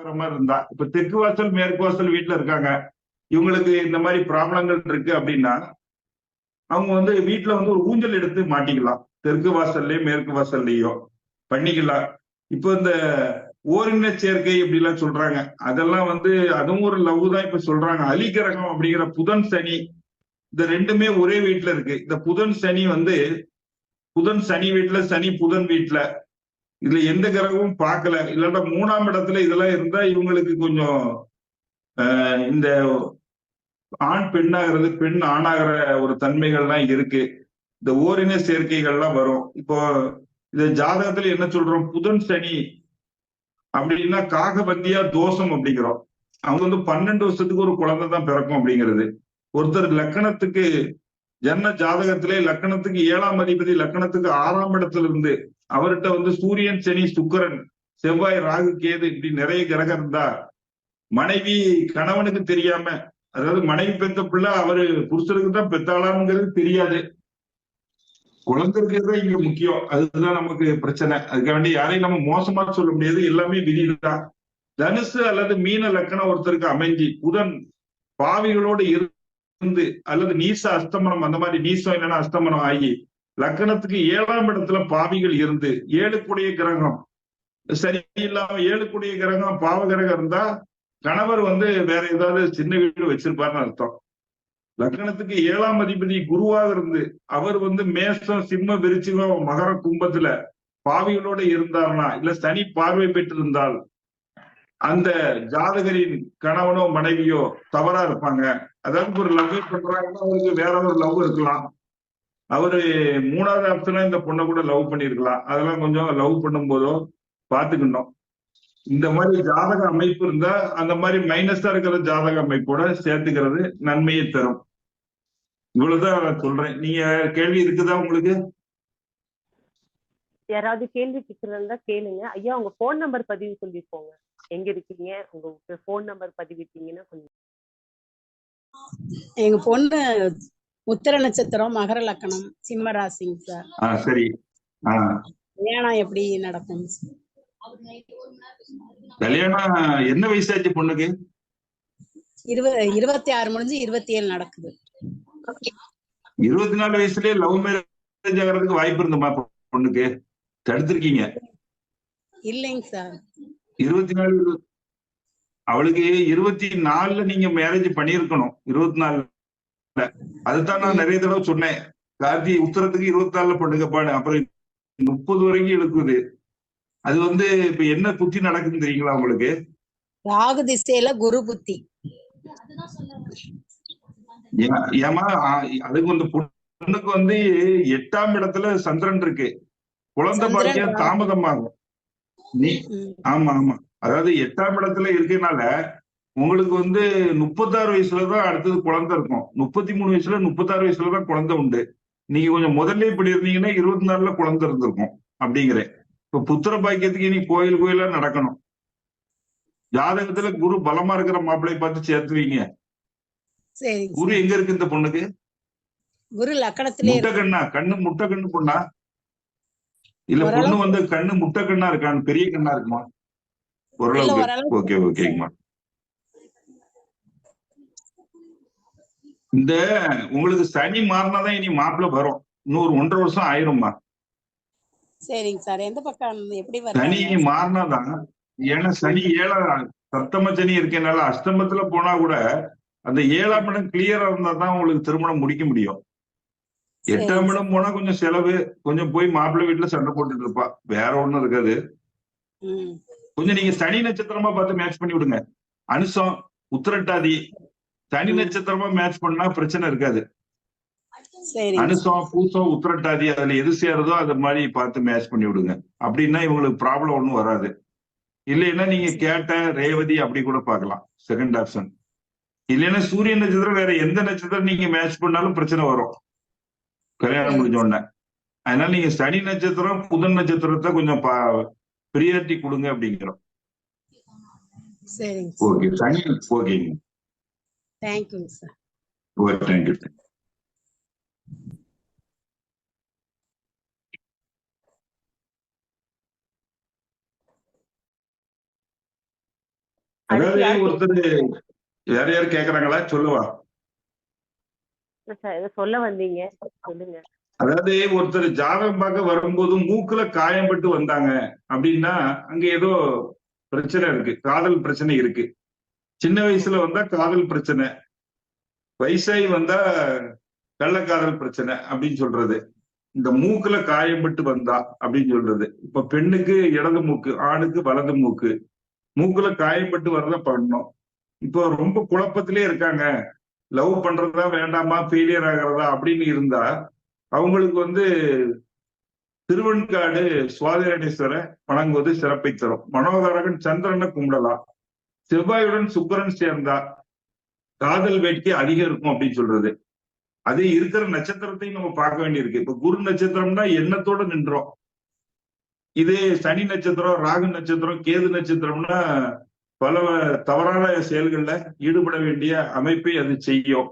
ஆகுற மாதிரி இருந்தா இப்ப தெற்கு வாசல் மேற்கு வாசல் வீட்டுல இருக்காங்க. இவங்களுக்கு இந்த மாதிரி ப்ராப்ளங்கள் இருக்கு அப்படின்னா அவங்க வந்து வீட்டுல வந்து ஒரு ஊஞ்சல் எடுத்து மாட்டிக்கலாம். தெற்கு வாசல்லயோ மேற்கு வாசல்லையோ பண்ணிக்கலாம். இப்போ இந்த ஓரின சேர்க்கை அப்படிலாம் சொல்றாங்க. அதெல்லாம் வந்து அதுவும் ஒரு லவ் தான் இப்ப சொல்றாங்க. அலிகிரகம் அப்படிங்கிற புதன் சனி இந்த ரெண்டுமே ஒரே வீட்டுல இருக்கு. இந்த புதன் சனி வந்து புதன் சனி வீட்டுல சனி புதன் வீட்டுல இதுல எந்த கிரகமும் பார்க்கல. இல்லாட்டா மூணாம் இடத்துல இதெல்லாம் இருந்தா இவங்களுக்கு கொஞ்சம் இந்த ஆண் பெண்ணாகிறது பெண் ஆணாகிற ஒரு தன்மைகள்லாம் இருக்கு. இந்த ஓரின சேர்க்கைகள்லாம் வரும். இப்போ இந்த ஜாதகத்துல என்ன சொல்றோம்? புதன் சனி அப்படின்னா காகபந்தியா தோஷம் அப்படிங்கிறோம். அவங்க வந்து பன்னெண்டு வருஷத்துக்கு ஒரு குழந்தை தான் பிறக்கும் அப்படிங்கிறது. ஒருத்தர் லக்கணத்துக்கு ஜன்ன ஜாதகத்திலே லக்கணத்துக்கு ஏழாம் அதிபதி லக்கணத்துக்கு ஆறாம் இடத்துல இருந்து அவர்கிட்ட வந்து சூரியன் சனி சுக்கரன் செவ்வாய் ராகு கேது இப்படி நிறைய கிரகம் இருந்தா மனைவி கணவனுக்கு தெரியாம அதாவது மனைவி பெத்த பிள்ளை அவரு புருஷனுக்கு தான் பெத்தாளாங்கிறது தெரியாது. குழந்தைக்கு இங்க முக்கியம். அதுதான் நமக்கு பிரச்சனை. அதுக்காக யாரையும் நம்ம மோசமா சொல்ல முடியாது. எல்லாமே விதிதான் தனுசு அல்லது மீன லக்கணம் ஒருத்தருக்கு அமைஞ்சி புதன் பாவிகளோடு இருந்து அல்லது நீச அஸ்தமனம் அந்த மாதிரி நீசம் இல்லைன்னா அஸ்தமனம் ஆகி லக்கணத்துக்கு ஏழாம் இடத்துல பாவிகள் இருந்து ஏழுக்குடைய கிரகம் சரியில்லாம ஏழுக்குடைய கிரகம் பாவ கிரகம் இருந்தா கணவர் வந்து வேற ஏதாவது சின்ன வீடு வச்சிருப்பாருன்னு அர்த்தம். லக்கணத்துக்கு ஏழாம் அதிபதி குருவாக இருந்து அவர் வந்து மேசம் சிம்ம விருச்சிகம் மகர கும்பத்துல பாவிகளோட இருந்தார்னா இல்ல சனி பார்வை பெற்றிருந்தால் அந்த ஜாதகரின் கணவனோ மனைவியோ தவறா இருப்பாங்க. அதாவது ஒரு லவ் பண்றாங்கன்னா அவருக்கு வேற ஒரு லவ் இருக்கலாம். அவரு மூணாவது ஆப்ஷனா இந்த பொண்ணை கூட லவ் பண்ணிருக்கலாம் அதெல்லாம் கொஞ்சம் லவ் பண்ணும் போதோ பாத்துக்கணும் இந்த மாதிரி ஜாதக அமைப்பு இருந்தா அந்த மாதிரி மைனஸா இருக்கிற ஜாதக அமைப்போட சேர்த்துக்கிறது நன்மையை தரும். இவ்வளவுதான் நான் சொல்றேன். நீங்க கேள்வி இருக்குதா உங்களுக்கு? யாராவது கேள்வி கேட்கறதா கேளுங்க. ஐயா உங்க போன் நம்பர் பதிவு சொல்லிருக்கோங்க எங்க இருக்கீங்க? உங்க ஃபோன் நம்பர் பதிவிட்டீங்கன்னா கொஞ்சம் எங்க பொண்ணு உத்தர நட்சத்திரம் மகர லக்கணம் சிம்ம ராசிங்க சார். சரி. கல்யாணம் எப்படி நடக்கும் கல்யாணம் என்ன வயசாச்சு பொண்ணுக்கு? இருபது இருபத்தி ஆறு முடிஞ்சு இருபத்தி ஏழு நடக்குது. இருபத்தி நாலு வயசுலயே லவ் மேரேஜ் ஆகிறதுக்கு வாய்ப்பு இருந்தமா பொண்ணுக்கு? தடுத்திருக்கீங்க. இல்லைங்க சார். இருபத்தி நாலு அவளுக்கு இருபத்தி நாலுல நீங்க மேரேஜ் பண்ணியிருக்கணும் இருபத்தி நாலுல. அதுதான் நான் நிறைய தடவை சொன்னேன். கார்த்தி உத்தரத்துக்கு இருபத்தி நாலுல பண்ணுங்கப்பான்னு அப்புறம் முப்பது வரைக்கும் இழுக்குது. அது வந்து இப்ப என்ன புத்தி நடக்குதுன்னு தெரியுங்களா உங்களுக்கு? ராகு திசையில குரு புத்தி. ஏமா அதுக்கு வந்து பொண்ணுக்கு வந்து எட்டாம் இடத்துல சந்திரன் இருக்கு. குழந்தை பாக்கியம். தாமதமாகும். நீ ஆமா ஆமா. அதாவது எட்டாம் இடத்துல இருக்கனால உங்களுக்கு வந்து முப்பத்தாறு வயசுலதான் அடுத்தது குழந்தை இருக்கும். முப்பத்தி மூணு வயசுல முப்பத்தாறு வயசுலதான் குழந்தை உண்டு. நீங்க கொஞ்சம் முதல்ல இப்படி இருந்தீங்கன்னா இருபத்தி நாலுல குழந்தை இருந்திருக்கும் அப்படிங்கிறேன் இப்ப புத்திர பாக்கியத்துக்கு இனி கோயில் கோயிலா நடக்கணும். ஜாதகத்துல குரு பலமா இருக்கிற மாப்பிள்ளை பார்த்து சேர்த்துவீங்க குரு. எங்க இருக்கு இந்த பொண்ணுக்கு? குரு லக்கணத்திலே முட்டை கண்ணா? கண்ணு முட்டை கண்ணு பொண்ணா? இல்ல பொண்ணு வந்து கண்ணு முட்டை கண்ணா இருக்கான்னு பெரிய கண்ணா இருக்குமா? ஓரளவுக்கு. ஓரளவு ஓகே ஓகேங்கம்மா இந்த உங்களுக்கு சனி மாறினாதான் இனி மாப்பிள்ளை வரும். இன்னொரு ஒன்றரை வருஷம் ஆயிரும்மா. சரிங்க சார். எந்த பக்கம் எப்படி சனி மாறினாதான் ஏன்னா சனி ஏழா சப்தம சனி இருக்கனால அஷ்டமத்துல போனா கூட அந்த ஏழாம் இடம் கிளியரா இருந்தா தான் உங்களுக்கு திருமணம் முடிக்க முடியும். எட்டாம் இடம் போனா கொஞ்சம் செலவு கொஞ்சம் போய் மாப்பிள்ளை வீட்டுல சண்டை போட்டுட்டு இருப்பா. வேற ஒண்ணும் இருக்காது. கொஞ்சம் நீங்க சனி நட்சத்திரமா பார்த்து மேட்ச் பண்ணி விடுங்க. அனுசம் உத்திரட்டாதி சனி. நட்சத்திரமா மேட்ச் பண்ணா பிரச்சனை இருக்காது. அனுசம் பூசம் உத்திரட்டாதி அதுல எது சேருதோ அது மாதிரி பார்த்து மேட்ச் பண்ணி விடுங்க. அப்படின்னா இவங்களுக்கு ப்ராப்ளம் ஒண்ணும் வராது. இல்லைன்னா நீங்க கேட்ட ரேவதி அப்படி கூட பார்க்கலாம். செகண்ட் ஆப்ஷன் இல்லைன்னா சூரிய நட்சத்திரம் வேற எந்த நட்சத்திரம் நீங்க மேட்ச் பண்ணாலும் பிரச்சனை வரும். கல்யாணம் முடிஞ்ச உடனே. அதனால நீங்க சனி நட்சத்திரம் புதன் நட்சத்திரத்தை கொஞ்சம் ப்ரியாரிட்டி கொடுங்க அப்படிங்கிறோம். ஓகே சனி ஓகேங்க தேங்க்யூங்க சார் ஓகே தேங்க்யூ அதாவது ஒருத்தர் யார் யார் கேக்குறாங்களா? சொல்லுவா. சொல்ல வந்தீங்க. சொல்லுங்க. அதாவது ஒருத்தர் ஜாதகம் பார்க்க வரும்போது மூக்குல காயம்பட்டு வந்தாங்க அப்படின்னா அங்க ஏதோ பிரச்சனை இருக்கு. காதல் பிரச்சனை இருக்கு. சின்ன வயசுல வந்தா காதல் பிரச்சனை. வயசாகி வந்தா கள்ளக்காதல் பிரச்சனை அப்படின்னு சொல்றது. இந்த மூக்குல காயம்பட்டு வந்தா அப்படின்னு சொல்றது. இப்ப பெண்ணுக்கு இடது மூக்கு ஆணுக்கு வலது மூக்கு. மூக்குல காயம்பட்டு வரத பண்ணணும். இப்போ ரொம்ப குழப்பத்திலே இருக்காங்க. லவ் பண்றதா வேண்டாமா ஃபெயிலியர் ஆகிறதா அப்படின்னு இருந்தா அவங்களுக்கு வந்து திருவெண்காடு சுவாதிரணேஸ்வர வணங்குவது சிறப்பை தரும். மனோகரகன் சந்திரனை கும்பிடலாம். செவ்வாயுடன் சுக்கரன் சேர்ந்தா காதல் வேட்கை அதிகம் இருக்கும் அப்படின்னு சொல்றது. அதே இருக்கிற நட்சத்திரத்தையும் நம்ம பார்க்க வேண்டியிருக்கு. இப்ப குரு நட்சத்திரம்னா எண்ணத்தோட நின்றோம். இதே சனி நட்சத்திரம் ராகு நட்சத்திரம் கேது நட்சத்திரம்னா பல தவறான செயல்களில் ஈடுபட வேண்டிய அமைப்பை அது செய்யும்.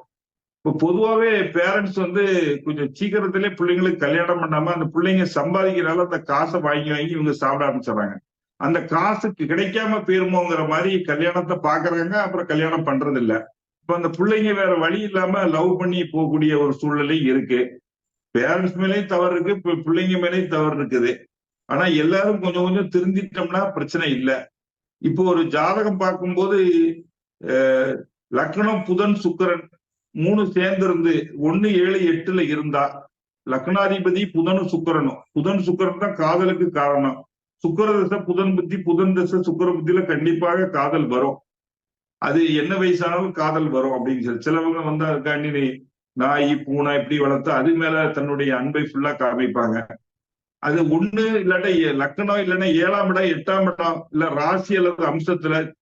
இப்போ பொதுவாகவே பேரண்ட்ஸ் வந்து கொஞ்சம் சீக்கிரத்திலே பிள்ளைங்களுக்கு கல்யாணம் பண்ணாம அந்த பிள்ளைங்க சம்பாதிக்கிறனால அந்த காசை வாங்கி வாங்கி இவங்க சாப்பிட ஆரம்பிச்சிடறாங்க. அந்த காசுக்கு கிடைக்காம போயிருமோங்கிற மாதிரி கல்யாணத்தை பாக்குறாங்க அப்புறம் கல்யாணம் பண்றது இல்ல இப்ப அந்த பிள்ளைங்க வேற வழி இல்லாம லவ் பண்ணி போகக்கூடிய ஒரு சூழ்நிலை இருக்கு. பேரண்ட்ஸ் மேலேயும் தவறு இருக்கு இப்போ பிள்ளைங்க மேலேயும் தவறு இருக்குது. ஆனா எல்லாரும் கொஞ்சம் கொஞ்சம் திருந்திட்டோம்னா பிரச்சனை இல்லை. இப்போ ஒரு ஜாதகம் பார்க்கும்போது லக்னம் புதன் சுக்கரன் மூணு சேர்ந்து இருந்து ஒன்னு ஏழு எட்டுல இருந்தா லக்னாதிபதி புதனும் சுக்கரனும். புதன் சுக்கரன் தான் காதலுக்கு காரணம். சுக்கர தசை புதன் புத்தி புதன் தசை சுக்கர புத்தியில கண்டிப்பாக காதல் வரும். அது என்ன வயசானாலும் காதல் வரும் அப்படின்னு சொல்லி. சிலவங்க வந்து அதுக்காண்டி நாய் பூனை இப்படி வளர்த்து அது மேல தன்னுடைய அன்பை ஃபுல்லா காமிப்பாங்க. அது ஒண்ணு இல்லாட்டா ஏ- லக்னம் இல்லைன்னா ஏழாம் இடம் எட்டாம் இடம் இல்ல ராசி அல்லது அம்சத்துல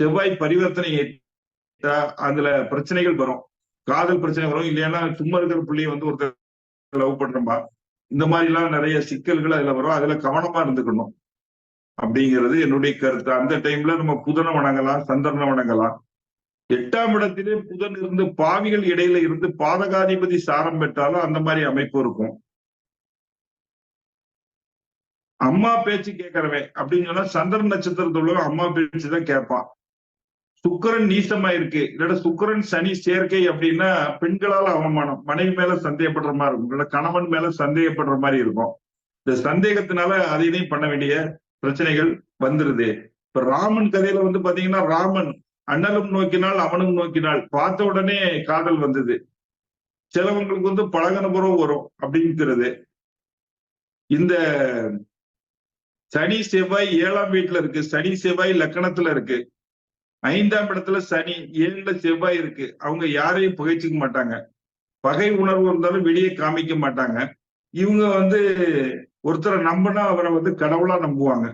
செவ்வாய் பரிவர்த்தனை ஏற்றா அதுல பிரச்சனைகள் வரும். காதல் பிரச்சனை வரும். இல்லைன்னா சும்மா இருக்கிற பிள்ளைய வந்து ஒருத்தர் லவ் பண்றோம்பா. இந்த மாதிரி எல்லாம் நிறைய சிக்கல்கள் அதுல வரும். அதுல கவனமா இருந்துக்கணும். அப்படிங்கிறது என்னுடைய கருத்து. அந்த டைம்ல நம்ம புதனை வணங்கலாம் சந்திரனை வணங்கலாம். எட்டாம் இடத்திலே புதன் இருந்து பாவிகள் இடையில இருந்து பாதகாதிபதி சாரம் பெற்றாலும் அந்த மாதிரி அமைப்பு இருக்கும். அம்மா பேச்சு கேட்கறவன் அப்படின்னு சொன்னா சந்திரன் நட்சத்திரத்துள்ள அம்மா பேச்சு தான் கேட்பான் சுக்கரன் நீசமா இருக்கு இல்ல சுக்கரன் சனி சேர்க்கை அப்படின்னா பெண்களால அவமானம். மனைவி மேல சந்தேகப்படுற மாதிரி இருக்கும். இல்ல கணவன் மேல சந்தேகப்படுற மாதிரி இருக்கும். இந்த சந்தேகத்தினால அதை இதையும் பண்ண வேண்டிய பிரச்சனைகள் வந்துருது. இப்ப ராமன் கதையில வந்து பாத்தீங்கன்னா ராமன் அண்ணலும் நோக்கினால் அவனும் நோக்கினால் பார்த்த உடனே காதல் வந்தது. சிலவங்களுக்கு வந்து பழகனுபுறம் வரும் அப்படிங்கிறது. இந்த சனி செவ்வாய் ஏழாம் வீட்டுல இருக்கு. சனி செவ்வாய் லக்கணத்துல இருக்கு. ஐந்தாம் இடத்துல சனி ஏழுல செவ்வாய் இருக்கு. அவங்க யாரையும் புகைச்சிக்க மாட்டாங்க. பகை உணர்வு இருந்தாலும் வெளியே காமிக்க மாட்டாங்க. இவங்க வந்து ஒருத்தரை நம்பினா அவரை வந்து கடவுளா நம்புவாங்க.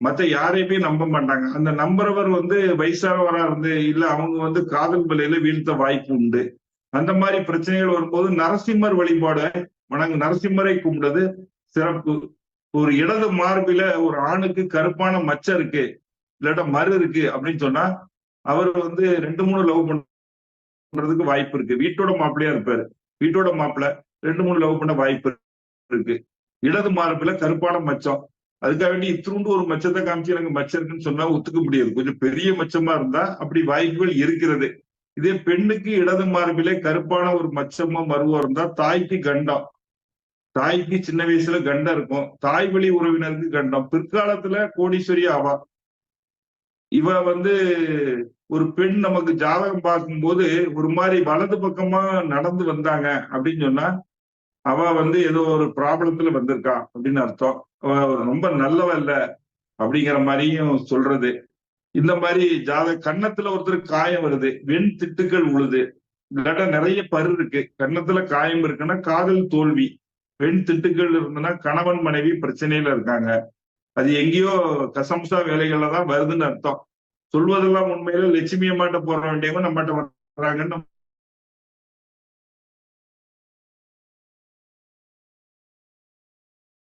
மத்த யாரையுமே நம்ப மாட்டாங்க. அந்த நம்புறவர் வந்து வயசானவரா இருந்து இல்ல அவங்க வந்து காதல் விலையில வீழ்த்த வாய்ப்பு உண்டு. அந்த மாதிரி பிரச்சனைகள் வரும்போது நரசிம்மர் வழிபாடு நாங்கள் நரசிம்மரை கும்பிடுறது சிறப்பு. ஒரு இடது மார்பில ஒரு ஆணுக்கு கருப்பான மச்சம் இருக்கு இல்லாட்டா மறு இருக்கு அப்படின்னு சொன்னா அவர் வந்து ரெண்டு மூணு லவ் பண்றதுக்கு வாய்ப்பு இருக்கு. வீட்டோட மாப்பிள்ளையா இருப்பாரு. வீட்டோட மாப்பிள்ள ரெண்டு மூணு லவ் பண்ண வாய்ப்பு இருக்கு. இடது மார்பில கருப்பான மச்சம். அதுக்காக வேண்டி இத்திருண்டு ஒரு மச்சத்தை காமிச்சு எனக்கு மச்சம் இருக்குன்னு சொன்னா ஒத்துக்க முடியாது. கொஞ்சம் பெரிய மச்சமா இருந்தா அப்படி வாய்ப்புகள் இருக்கிறது. இதே பெண்ணுக்கு இடது மார்பிலே கருப்பான ஒரு மச்சமா மருவா இருந்தா தாய்க்கு கண்டம். தாய்க்கு சின்ன வயசுல கண்டம் இருக்கும். தாய் வழி உறவினருக்கு கண்டம். பிற்காலத்துல கோடீஸ்வரி ஆவா. இவ வந்து ஒரு பெண் நமக்கு ஜாதகம் பார்க்கும்போது ஒரு மாதிரி வலது பக்கமா நடந்து வந்தாங்க அப்படின்னு சொன்னா அவ வந்து ஏதோ ஒரு ப்ராப்ளத்துல வந்திருக்கா அப்படின்னு அர்த்தம். அவ ரொம்ப நல்லவ இல்ல அப்படிங்கிற மாதிரியும் சொல்றது. இந்த மாதிரி ஜாத கன்னத்துல ஒருத்தர் காயம் வருது. வெண் திட்டுக்கள் உழுது. இல்லாட்டா நிறைய பரு இருக்கு. கன்னத்துல காயம் இருக்குன்னா காதல் தோல்வி. பெண் திட்டுக்கள் இருந்ததுன்னா கணவன் மனைவி பிரச்சனையில இருக்காங்க. அது எங்கேயோ கசம்சா வேலைகள்ல தான் வருதுன்னு அர்த்தம். சொல்வதெல்லாம் உண்மையில லட்சுமி அம்மாட்ட போற வேண்டியவங்க நம்மகிட்ட வர்றாங்கன்னு